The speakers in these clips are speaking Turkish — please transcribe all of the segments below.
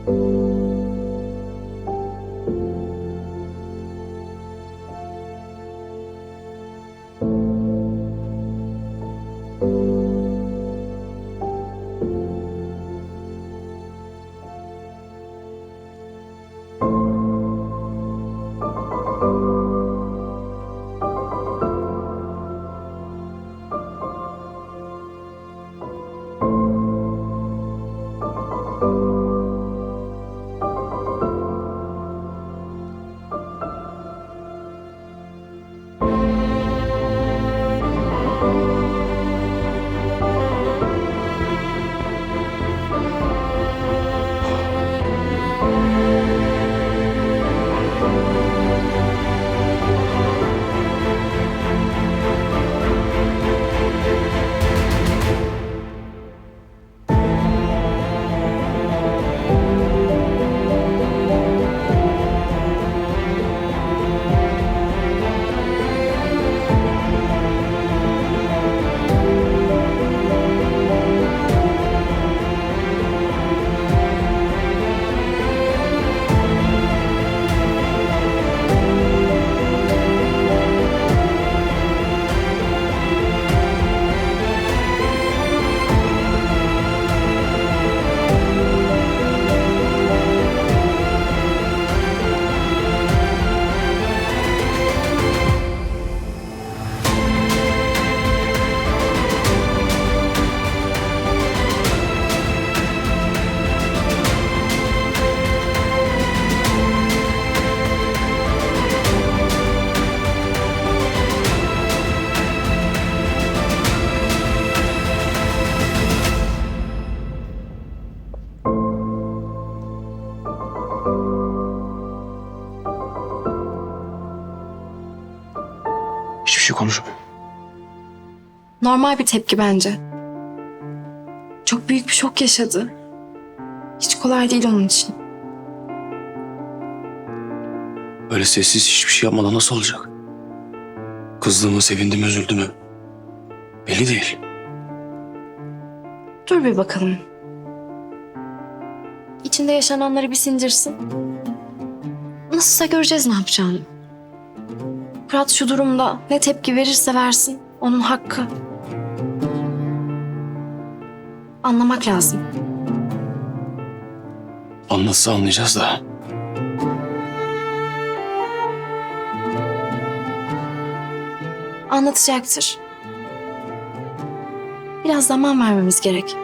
Hiçbir Normal bir tepki bence. Çok büyük bir şok yaşadı. Hiç kolay değil onun için. Öyle sessiz hiçbir şey yapmadan nasıl olacak? Kızdı mı, sevindi mi, üzüldü mü? Belli değil. Dur bir bakalım. İçinde yaşananları bir sindirsin. Nasılsa göreceğiz ne yapacağını. Fırat şu durumda ne tepki verirse versin. Onun hakkı. Anlamak lazım. Anlatsa anlayacağız da. Anlatacaktır. Biraz zaman vermemiz gerek.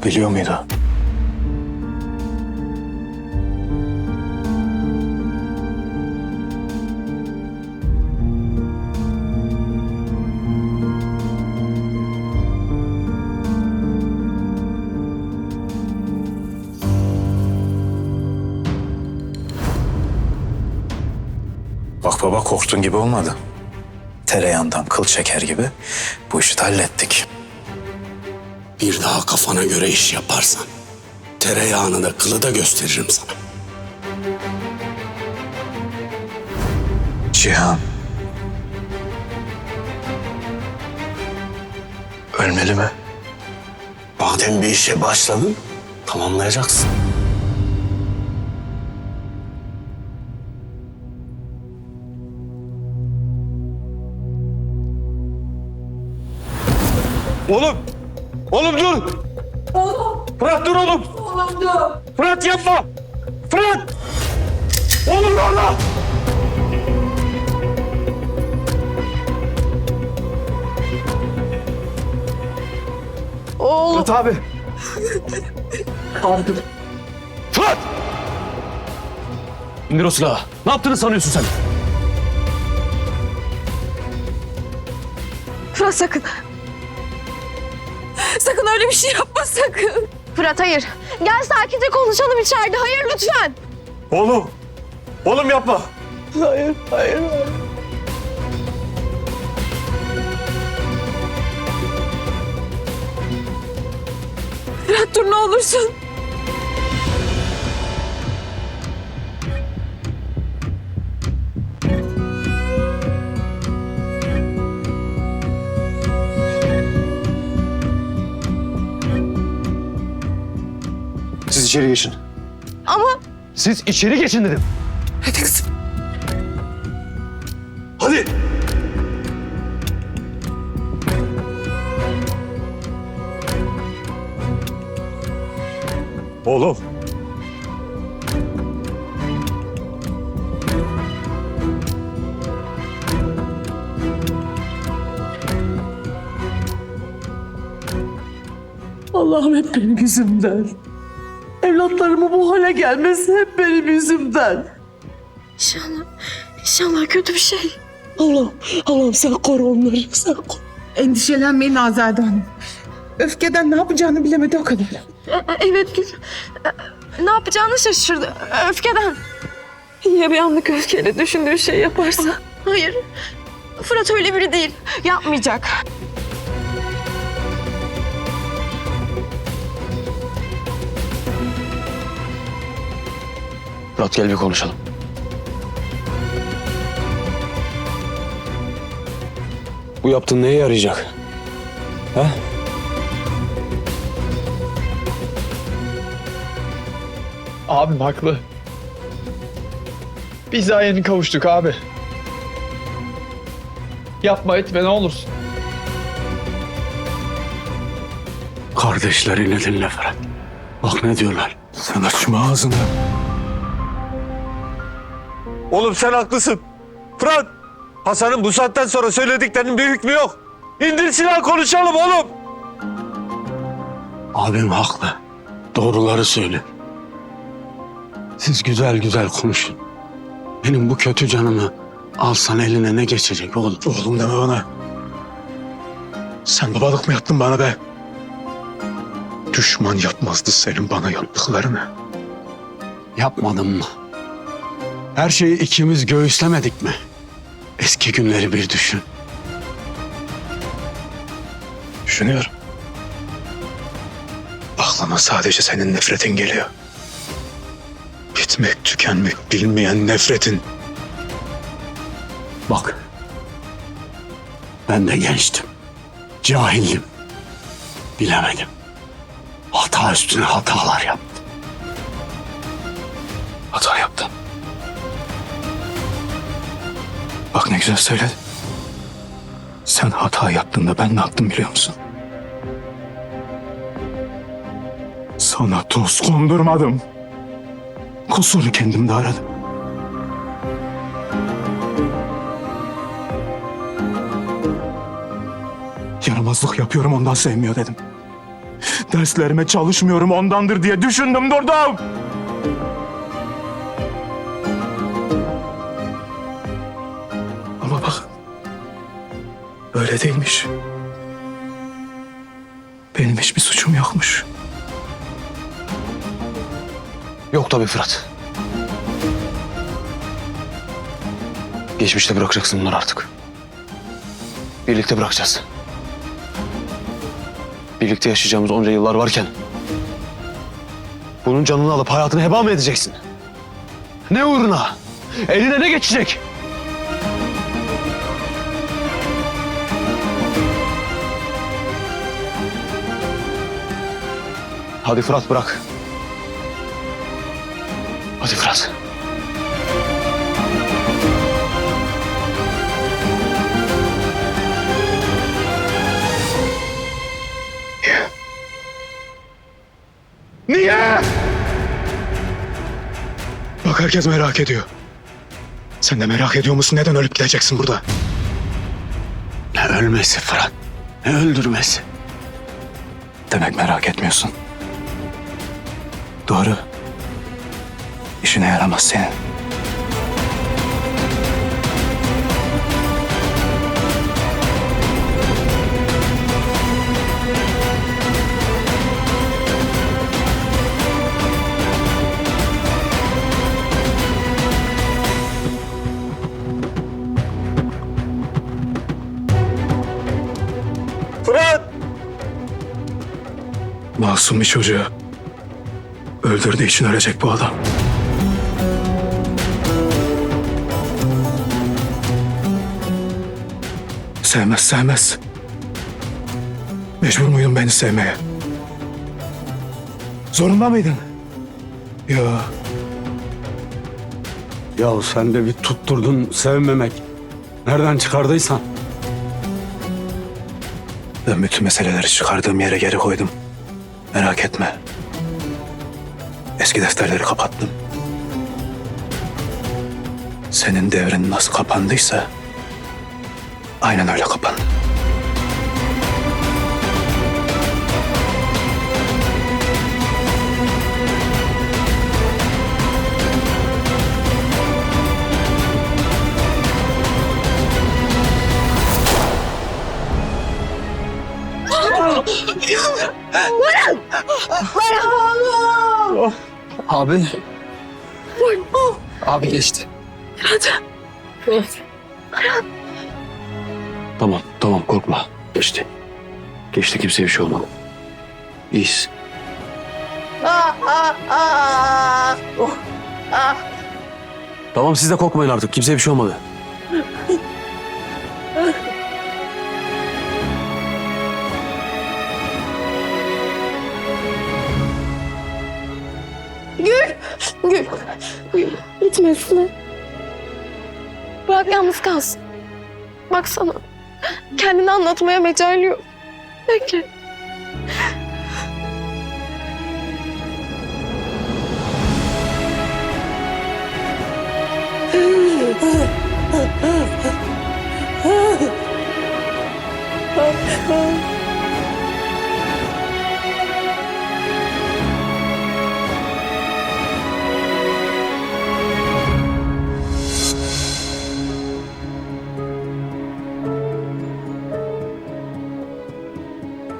O biliyor muydu? Bak baba korktun gibi olmadı. Tereyağından kıl çeker gibi bu işi de hallettik. Bir daha kafana göre iş yaparsan tereyağını da kılı da gösteririm sana. Cihan. Ölmeli mi? Madem bir işe başladın tamamlayacaksın. Oğlum! Oğlum dur! Fırat dur oğlum! Oğlum dur. Fırat yapma! Fırat! Oğlum orada! Oğlum. Fırat abi! Abi Fırat! İndir o silahı. Ne yaptığını sanıyorsun sen? Fırat sakın. Sakın öyle bir şey yapma sakın. Fırat hayır. Gel sakince konuşalım içeride. Hayır lütfen. Oğlum! Oğlum yapma! Hayır, hayır, hayır. Fırat dur ne olursun. İçeri geçin. Ama Siz içeri geçin dedim. Hadi kızım. Hadi! Oğlum! Allah'ım hep benim yüzümden. Evlatlarımın bu hale gelmesi hep benim yüzümden. inşallah, inşallah kötü bir şey. Allah'ım, Allah'ım sen koru onları, sen koru. Endişelenmeyin Azade Hanım. Öfkeden ne yapacağını bilemedi o kadar. E- e- Evet Gül. E, Ne yapacağını şaşırdı. Öfkeden. Ya bir anlık öfkeyle düşündüğü şey yaparsa? Hayır. Fırat öyle biri değil. Yapmayacak. Fırat gel bir konuşalım. Bu yaptığın neye yarayacak? Ha? Abim haklı. Biz daha yeni kavuştuk abi. Yapma etme ne olursun. Kardeşlerini dinle Fırat. Bak ne diyorlar. Sen açma ağzını. Oğlum sen haklısın. Fırat! Hasan'ın bu saatten sonra söylediklerinin bir hükmü yok. İndir silahı konuşalım oğlum. Abim haklı. Doğruları söyle. Siz güzel güzel konuşun. Benim bu kötü canımı alsan eline ne geçecek oğlum? Oğlum deme bana. Sen babalık mı yaptın bana be? Düşman yapmazdı senin bana yaptıklarını. Yapmadın mı? Her şeyi ikimiz göğüslemedik mi? Eski günleri bir düşün. Düşünüyorum. Aklıma sadece senin nefretin geliyor. Bitmek, tükenmek bilmeyen nefretin. Bak. Ben de gençtim. Cahildim. Bilemedim. Hata üstüne hatalar yaptım. Ne güzel söyledin. Sen hata yaptığında ben ne yaptım biliyor musun? Sana toz kondurmadım. Kusuru kendimde aradım. Yaramazlık yapıyorum ondan sevmiyor dedim. Derslerime çalışmıyorum ondandır diye düşündüm durdum. Öyle değilmiş. Benim hiçbir suçum yokmuş. Yok tabii Fırat. Geçmişte bırakacaksın bunları artık. Birlikte bırakacağız. Birlikte yaşayacağımız onca yıllar varken... ...bunun canını alıp hayatını heba mı edeceksin? Ne uğruna? Eline ne geçecek? Hadi Fırat bırak. Hadi Fırat. Niye? Bak herkes merak ediyor. Sen de merak ediyor musun neden ölüp gideceksin burada? Ne ölmesi Fırat, ne öldürmesi. Demek merak etmiyorsun. Doğru. İşine yaramaz senin. Fırat! Masum bir çocuğu öldürdüğü için ölecek bu adam. Sevmez sevmez. Mecbur muydun beni sevmeye? Zorunda mıydın? Yo. Ya sen de bir tutturdun sevmemek. Nereden çıkardıysan. Ben bütün meseleleri çıkardığım yere geri koydum. Merak etme. Eski defterleri kapattım. Senin devrin nasıl kapandıysa aynen öyle kapandı. Abi. Abi geçti. Tamam, tamam korkma. Geçti. Geçti kimseye bir şey olmadı. İyiyiz. Tamam siz de korkmayın artık. Kimseye bir şey olmadı. Gül gitmesin. Bırak yalnız kalsın. Baksana. Kendini anlatmaya mecali yok. Bekle. Ah,